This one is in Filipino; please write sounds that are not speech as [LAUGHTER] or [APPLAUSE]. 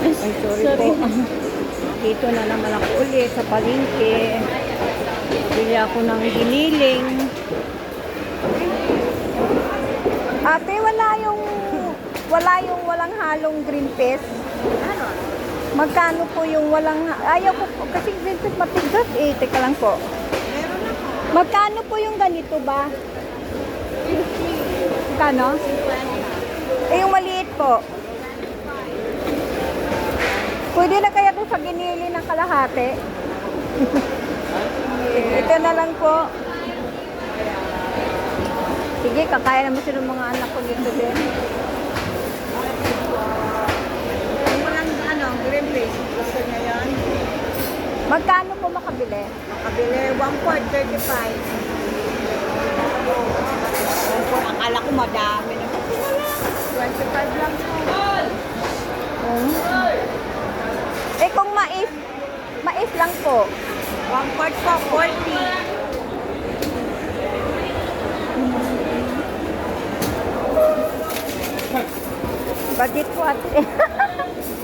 Ay, sorry, sorry. po. Dito na naman ako ulit sa palingke. Bili ako ng giniling. Ate, wala yung wala yung walang halong green peas. Ano? Magkano po yung walang ayaw ko po, kasi green peas matigas eh. Teka lang po. Meron ako. Magkano po yung ganito ba? Magkano? 50. Pwede na kaya po sa ginili ng kalahati? [LAUGHS] Ito na lang po. Sige, kakaya naman sila mga anak ko dito din. Yung walang ano, green face. Gusto niya yan. Magkano po makabili? Makabili, 1 quart, 35. Akala ko madami na. 25 lang po. Eh, kung mais, mais lang po. 1 quart po, 40. Budget po ate. [LAUGHS]